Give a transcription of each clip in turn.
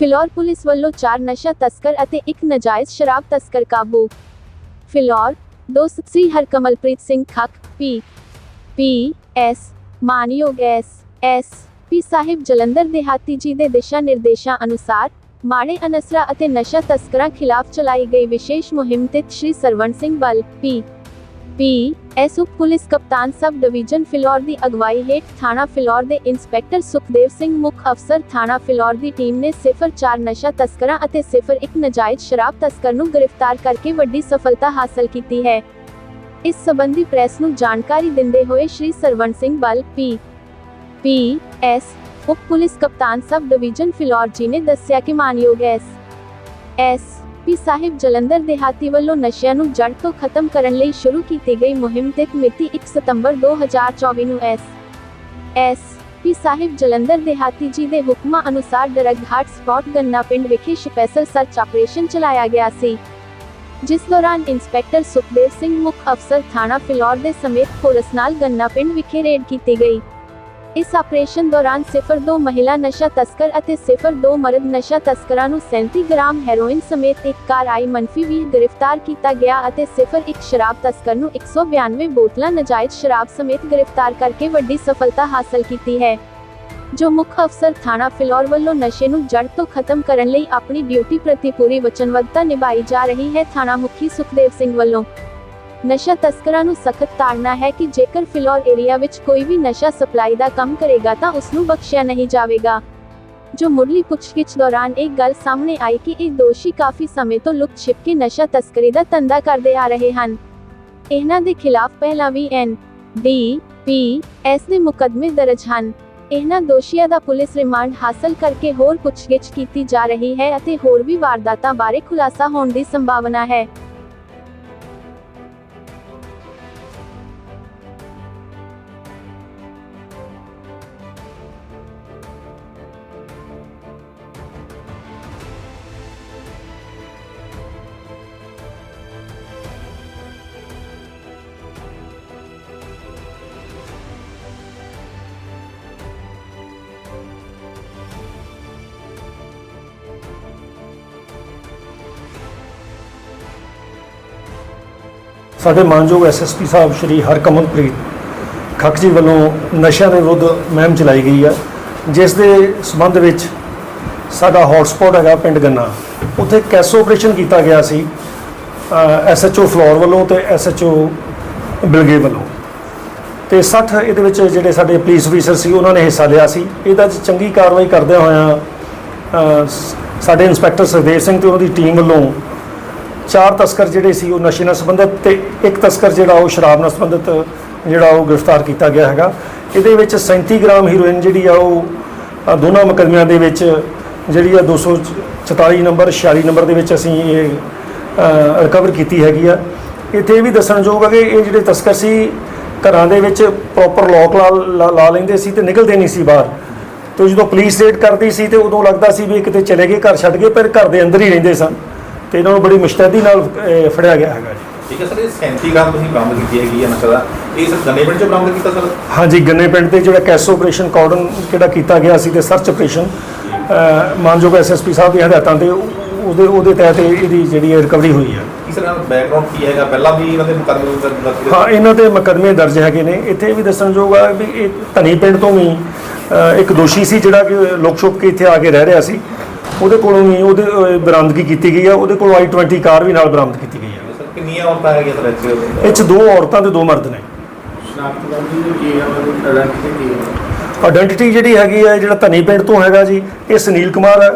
Phillaur police ਵੱਲੋਂ ਚਾਰ ਨਸ਼ਾ ਤਸਕਰ ਅਤੇ ਇੱਕ ਨਜਾਇਜ਼ ਸ਼ਰਾਬ ਤਸਕਰ ਕਾਬੂ ਫਿਲੌਰ ਦੋ Shri Harkamalpreet Singh Khakh P P S ਮਾਨਯੋਗ ਐਸ ਐਸ ਪੀ ਸਾਹਿਬ ਜਲੰਧਰ ਦੇਹਾਤੀ ਜੀ ਦੇ ਦਿਸ਼ਾ ਨਿਰਦੇਸ਼ਾਂ ਅਨੁਸਾਰ ਮਾੜੇ ਅਨਸਰਾਂ ਅਤੇ ਨਸ਼ਾ ਤਸਕਰਾਂ ਖਿਲਾਫ ਚਲਾਈ ਗਈ ਵਿਸ਼ੇਸ਼ ਮੁਹਿੰਮ ਤਹਿਤ ਸ਼੍ਰੀ ਸਰਵਣ ਸਿੰਘ ਬਲ ਪੀ ਪੀ ਐਸ ਉਪ ਪੁਲਿਸ ਕਪਤਾਨ ਸਬ ਡਿਵੀਜ਼ਨ ਫਿਲੌਰ ਦੀ ਅਗਵਾਈ ਹੇਠ ਥਾਣਾ ਫਿਲੌਰ ਦੇ ਇੰਸਪੈਕਟਰ ਸੁਖਦੇਵ ਸਿੰਘ ਮੁੱਖ ਅਫਸਰ ਥਾਣਾ ਫਿਲੌਰ ਦੀ ਟੀਮ ਨੇ 04 ਨਸ਼ਾ ਤਸਕਰਾਂ ਅਤੇ 01 ਨਜਾਇਜ਼ ਸ਼ਰਾਬ ਤਸਕਰ ਨੂੰ ਗ੍ਰਿਫਤਾਰ ਕਰਕੇ ਵੱਡੀ ਸਫਲਤਾ ਹਾਸਲ ਕੀਤੀ ਹੈ। ਇਸ ਸੰਬੰਧੀ ਪ੍ਰੈਸ ਨੂੰ ਜਾਣਕਾਰੀ ਦਿੰਦੇ ਹੋਏ ਸ਼੍ਰੀ ਸਰਵਣ ਸਿੰਘ ਬਲ, ਪੀ ਪੀ, ਐਸ, ਉਪ ਪੁਲਿਸ ਕਪਤਾਨ ਸਬ ਡਿਵੀਜ਼ਨ ਫਿਲੌਰ ਜੀ ਨੇ ਦੱਸਿਆ ਕਿ ਮਾਨਯੋਗ ਐਸ ਐਸ ਪੀ ਸਾਹਿਬ ਜਲੰਧਰ ਦੇਹਾਤੀ ਵੱਲੋਂ ਨਸ਼ਿਆਂ ਨੂੰ ਜੜ ਤੋਂ ਖਤਮ ਕਰਨ ਲਈ ਸ਼ੁਰੂ ਕੀਤੀ ਗਈ ਮੁਹਿੰਮ ਤਹਿਤ ਮਿਤੀ 1 ਸਤੰਬਰ 2024 ਨੂੰ ਐਸ ਐਸ ਪੀ ਸਾਹਿਬ ਜਲੰਧਰ ਦੇਹਾਤੀ ਜੀ ਦੇ ਹੁਕਮਾਂ ਅਨੁਸਾਰ ਡਰਗ ਸਪੌਟ ਗੰਨਾ ਪਿੰਡ ਵਿਖੇ ਸਪੈਸ਼ਲ ਸਰਚ ਆਪਰੇਸ਼ਨ ਚਲਾਇਆ ਗਿਆ ਸੀ। ਜਿਸ ਦੌਰਾਨ ਇੰਸਪੈਕਟਰ ਸੁਖਦੇਵ ਸਿੰਘ ਮੁੱਖ ਅਫਸਰ ਥਾਣਾ ਫਿਲੌਰ ਦੇ ਸਮੇਤ ਪੁਲਿਸ ਨਾਲ ਗੰਨਾ ਪਿੰਡ ਵਿਖੇ ਰੇਡ ਕੀਤੀ ਗਈ। ਇਸ ਆਪਰੇਸ਼ਨ ਦੌਰਾਨ 02 ਮਹਿਲਾ ਨਸ਼ਾ ਤਸਕਰ ਅਤੇ 02 ਮਰਦ ਨਸ਼ਾ ਤਸਕਰਾਂ ਨੂੰ 37 ਗ੍ਰਾਮ ਹੈਰੋਇਨ ਸਮੇਤ ਇੱਕ ਕਾਰ ਆਈ ਮੰਫੀ 20 ਗ੍ਰਿਫਤਾਰ ਕੀਤਾ ਗਿਆ ਅਤੇ 01 ਸ਼ਰਾਬ ਤਸਕਰ ਨੂੰ 192 ਬੋਤਲਾਂ ਨਜਾਇਜ਼ ਸ਼ਰਾਬ ਸਮੇਤ ਗ੍ਰਿਫਤਾਰ ਕਰਕੇ ਵੱਡੀ ਸਫਲਤਾ ਹਾਸਲ ਕੀਤੀ ਹੈ, ਜੋ ਮੁੱਖ ਅਫਸਰ ਥਾਣਾ ਫਿਲੌਰ ਵੱਲੋਂ ਨਸ਼ੇ ਨੂੰ ਜੜ ਤੋਂ ਖਤਮ ਕਰਨ ਲਈ ਆਪਣੀ ਡਿਊਟੀ ਪ੍ਰਤੀ ਪੂਰੀ ਵਚਨਬੱਧਤਾ ਨਿਭਾਈ ਜਾ ਰਹੀ ਹੈ, ਥਾਣਾ ਮੁਖੀ ਸੁਖਦੇਵ ਸਿੰਘ ਵੱਲੋਂ। ਨਸ਼ਾ ਤਸਕਰਾਂ ਨੂੰ ਸਖਤ ਤਾੜਨਾ ਹੈ ਕਿ ਜੇਕਰ ਫਿਲੌਰ ਏਰੀਆ ਵਿੱਚ ਕੋਈ ਵੀ ਨਸ਼ਾ ਸਪਲਾਈ ਦਾ ਕੰਮ ਕਰੇਗਾ ਤਾਂ ਉਸ ਨੂੰ ਬਖਸ਼ਿਆ ਨਹੀਂ ਜਾਵੇਗਾ। ਜੋ ਮੁੱਢਲੀ ਪੁੱਛਗਿੱਛ ਦੌਰਾਨ ਇੱਕ ਗੱਲ ਸਾਹਮਣੇ ਆਈ ਕਿ ਇਹ ਦੋਸ਼ੀ ਕਾਫੀ ਸਮੇਂ ਤੋਂ ਲੁਕ ਛਿਪ ਕੇ ਨਸ਼ਾ ਤਸਕਰੀ ਦਾ ਧੰਦਾ ਕਰਦੇ ਆ ਰਹੇ ਹਨ। ਇਹਨਾਂ ਦੇ ਖਿਲਾਫ ਪਹਿਲਾਂ ਵੀ ਐਨ ਡੀ ਪੀ ਐਸ ਦੇ ਮੁਕੱਦਮੇ ਦਰਜ ਹਨ। ਇਹਨਾਂ ਦੋਸ਼ੀਆਂ ਦਾ ਪੁਲਿਸ ਰਿਮਾਂਡ ਹਾਸਲ ਕਰਕੇ ਹੋਰ ਪੁੱਛਗਿੱਛ ਕੀਤੀ ਜਾ ਰਹੀ ਹੈ ਅਤੇ ਹੋਰ ਵੀ ਵਾਰਦਾਤਾਂ ਬਾਰੇ ਖੁਲਾਸਾ ਹੋਣ ਦੀ ਸੰਭਾਵਨਾ ਹੈ। ਸਾਡੇ ਮਾਨਯੋਗ ਐਸਐਸਪੀ ਸਾਹਿਬ ਸ਼੍ਰੀ ਹਰਕਮਨਪ੍ਰੀਤ ਖੱਕ ਜੀ ਵੱਲੋਂ ਨਸ਼ਿਆਂ ਦੇ ਵਿਰੁੱਧ ਮਹਿਮ ਚਲਾਈ ਗਈ ਹੈ, ਜਿਸ ਦੇ ਸੰਬੰਧ ਵਿੱਚ ਸਾਡਾ ਹੌਟਸਪੌਟ ਹੈਗਾ ਪਿੰਡ ਗੰਨਾ। ਉੱਥੇ ਕੈਸੋ ਆਪਰੇਸ਼ਨ ਕੀਤਾ ਗਿਆ ਸੀ ਐਸਐਚਓ ਫਲੋਰ ਵੱਲੋਂ ਤੇ ਐਸਐਚਓ ਬਿਲਗੇ ਵੱਲੋਂ। ਤੇ 60 ਇਹਦੇ ਵਿੱਚ ਜਿਹੜੇ ਸਾਡੇ ਪੁਲਿਸ ਅਫੀਸਰ ਸੀ, ਉਹਨਾਂ ਨੇ ਹਿੱਸਾ ਲਿਆ ਸੀ। ਇਹਦਾ 'ਚ ਚੰਗੀ ਕਾਰਵਾਈ ਕਰਦਿਆਂ ਹੋਇਆਂ ਸਾਡੇ ਇੰਸਪੈਕਟਰ ਸਰਦੇਵ ਸਿੰਘ ਤੇ ਉਹਨਾਂ ਦੀ ਟੀਮ ਵੱਲੋਂ ਚਾਰ ਤਸਕਰ ਜਿਹੜੇ ਸੀ ਉਹ ਨਸ਼ੇ ਨਾਲ ਸੰਬੰਧਿਤ ਤੇ ਇੱਕ ਤਸਕਰ ਜਿਹੜਾ ਉਹ ਸ਼ਰਾਬ ਨਾਲ ਸੰਬੰਧਿਤ, ਜਿਹੜਾ ਉਹ ਗ੍ਰਿਫਤਾਰ ਕੀਤਾ ਗਿਆ ਹੈਗਾ। ਇਹਦੇ ਵਿੱਚ 37 ਗ੍ਰਾਮ ਹੀਰੋਇਨ ਜਿਹੜੀ ਆ ਉਹ ਦੋਨਾਂ ਮੁਕੱਦਮਿਆਂ ਦੇ ਵਿੱਚ ਜਿਹੜੀ ਆ 244 ਨੰਬਰ 46 ਨੰਬਰ ਦੇ ਵਿੱਚ ਅਸੀਂ ਇਹ ਰਿਕਵਰ ਕੀਤੀ ਹੈਗੀ ਆ। ਇੱਥੇ ਇਹ ਵੀ ਦੱਸਣਯੋਗ ਹੈ ਕਿ ਇਹ ਜਿਹੜੇ ਤਸਕਰ ਸੀ, ਘਰਾਂ ਦੇ ਵਿੱਚ ਪ੍ਰੋਪਰ ਲੋਕ ਲਾ, ਲਾ- ਲੈਂਦੇ ਸੀ ਤੇ ਨਿਕਲਦੇ ਨਹੀਂ ਸੀ ਬਾਹਰ। ਤੇ ਜਦੋਂ ਪੁਲਿਸ ਰੇਡ ਕਰਦੀ ਸੀ ਤੇ ਉਦੋਂ ਲੱਗਦਾ ਸੀ ਵੀ ਕਿਤੇ ਚਲੇ ਗਏ, ਘਰ ਛੱਡ ਗਏ, ਪਰ ਘਰ ਦੇ ਅੰਦਰ ਹੀ ਰਹਿੰਦੇ ਸਨ। ਤੇ ਇਹਨਾਂ ਨੂੰ ਬੜੀ ਮੁਸ਼ਤੈਦੀ ਨਾਲ ਅਹ, ਫੜਿਆ ਗਿਆ ਹੈਗਾ ਜੀ। ਠੀਕ ਹੈ ਸਰ ਇਹ 37 ਗ੍ਰਾਮ ਤੁਸੀਂ ਬਰਾਮਦ ਕੀਤੀ ਹੈਗੀ ਹੈ ਨਸ਼ਾ ਦਾ ਇਹ ਸਰ ਗੰਨੇ ਪਿੰਡ ਚੋਂ ਬਰਾਮਦ ਕੀਤਾ ਸਰ? ਹਾਂਜੀ ਗੰਨੇ ਪਿੰਡ ਤੇ ਜਿਹੜਾ ਕੈਸੋ ਆਪਰੇਸ਼ਨ ਕਾਰਡਨ ਜਿਹੜਾ ਕੀਤਾ ਗਿਆ ਸੀ ਤੇ ਸਰਚ ਆਪਰੇਸ਼ਨ ਮਾਨਯੋਗ ਐਸਐਸਪੀ ਸਾਹਿਬ ਦੀ ਹਦਾਇਤਾਂ ਤੇ ਉਹ- ਉਹਦੇ ਉਹਦੇ ਤਹਿਤ ਇਹ- ਇਹਦੀ ਜਿਹੜੀ ਰਿਕਵਰੀ ਹੋਈ ਹੈ। ਕੀ ਸਰ ਬੈਕਗ੍ਰਾਉਂਡ ਕੀ ਹੈਗਾ? ਪਹਿਲਾਂ ਵੀ ਇਹਨਾਂ ਦੇ ਮੁਕੱਦਮੇ ਦਰਜ ਦਰਜ ਹਾਂ ਇਹਨਾਂ ਤੇ ਮੁਕੱਦਮੇ ਦਰਜ ਹੈਗੇ ਨੇ। ਇੱਥੇ ਇਹ ਵੀ ਦੱਸਣਯੋਗ ਆ ਵੀ ਇਹ ਧਨੀ ਪਿੰਡ ਤੋਂ ਵੀ ਅਹ, ਇੱਕ ਦੋਸ਼ੀ ਸੀ ਜਿਹੜਾ ਕਿ ਲੁਕ ਛੁਪ ਕੇ ਇੱਥੇ ਆ ਕੇ ਰਹਿ ਰਿਹਾ ਸੀ। ਉਹਦੇ ਕੋਲੋਂ ਵੀ ਉਹਦੇ ਅਹ, ਬਰਾਮਦਗੀ ਕੀਤੀ ਗਈ ਆ। ਉਹਦੇ ਕੋਲੋਂ i20 ਕਾਰ ਵੀ ਨਾਲ ਬਰਾਮਦ ਕੀਤੀ ਗਈ ਆ। ਸਰ ਕਿੰਨੀਆਂ ਔਰਤਾਂ ਹੈਗੀਆਂ ਸਰ ਇੱਥੇ? ਇਹ 'ਚ ਦੋ ਔਰਤਾਂ ਤੇ ਦੋ ਮਰਦ ਨੇ। ਸ਼ਨਾਖਤ ਕਰਦੀ ਜੋ ਕੀ ਹੈ? ਮਤਲਬ ਆਇਡੈਂਟੀ ਕੀ ਹੈ? ਆਇਡੈਂਟੀਟੀ ਜਿਹੜੀ ਹੈਗੀ ਹੈ ਜਿਹੜਾ ਧਨੀ ਪਿੰਡ ਤੋਂ ਹੈਗਾ ਜੀ ਇਹ ਸੁਨੀਲ ਕੁਮਾਰ ਹੈ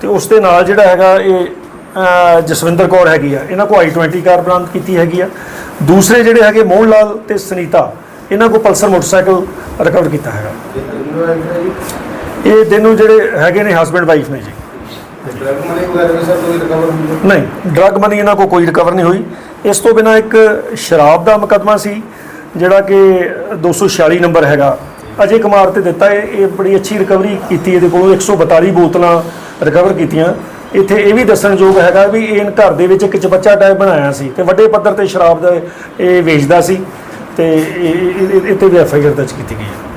ਤੇ ਉਸ ਦੇ ਨਾਲ ਜਿਹੜਾ ਹੈਗਾ ਇਹ ਅਹ, ਜਸਵਿੰਦਰ ਕੌਰ ਹੈਗੀ ਆ। ਇਹਨਾਂ ਕੋਲ i20 ਕਾਰ ਬਰਾਮਦ ਕੀਤੀ ਹੈਗੀ ਆ। ਦੂਸਰੇ ਜਿਹੜੇ ਹੈਗੇ ਮੋਹਨ ਲਾਲ ਤੇ ਸੁਨੀਤਾ ਇਹਨਾਂ ਕੋਲ ਪਲਸਰ ਮੋਟਰਸਾਈਕਲ ਰਿਕਵਰ ਕੀਤਾ ਹੈਗਾ। ਹੀਰੋ ਹੈ ਜੀ? ਇਹ ਦਿਨੋਂ ਜਿਹੜੇ ਹੈਗੇ ਨੇ ਹਸਬੰਡ ਵਾਈਫ ਨੇ ਜੀ। ਡਰਗ ਮਨੀ ਵਗੈਰਾ ਵੀ ਸਰ ਕੋਈ ਰਿਕਵਰ ਹੋਈ? ਨਹੀਂ ਡਰਗ ਮਨੀ ਇਹਨਾਂ ਕੋਲ ਕੋਈ ਰਿਕਵਰ ਨਹੀਂ ਹੋਈ। ਇਸ ਤੋਂ ਬਿਨਾ ਇੱਕ ਸ਼ਰਾਬ ਦਾ ਮੁਕੱਦਮਾ ਸੀ, ਜਿਹੜਾ ਕਿ 246 ਨੰਬਰ ਹੈਗਾ। ਅਜੇ ਕੁਮਾਰ ਤੇ ਦਿੱਤਾ ਇਹ ਬੜੀ ਅੱਛੀ ਰਿਕਵਰੀ ਕੀਤੀ, ਇਹਦੇ ਕੋਲੋਂ 142 ਬੋਤਲਾਂ ਰਿਕਵਰ ਕੀਤੀਆਂ। ਇੱਥੇ ਇਹ ਵੀ ਦੱਸਣਯੋਗ ਹੈਗਾ ਵੀ ਇਹ ਘਰ ਦੇ ਵਿੱਚ ਇੱਕ ਚਬੱਚਾ ਟਾਈਪ ਬਣਾਇਆ ਸੀ ਤੇ ਵੱਡੇ ਪੱਧਰ ਤੇ ਸ਼ਰਾਬ ਦਾ ਇਹ ਵੇਚਦਾ ਸੀ ਤੇ ਇਹ ਤੇ ਵੀ ਐਫ ਆਈ ਆਰ ਦਰਜ ਕੀਤੀ ਗਈ ਹੈ।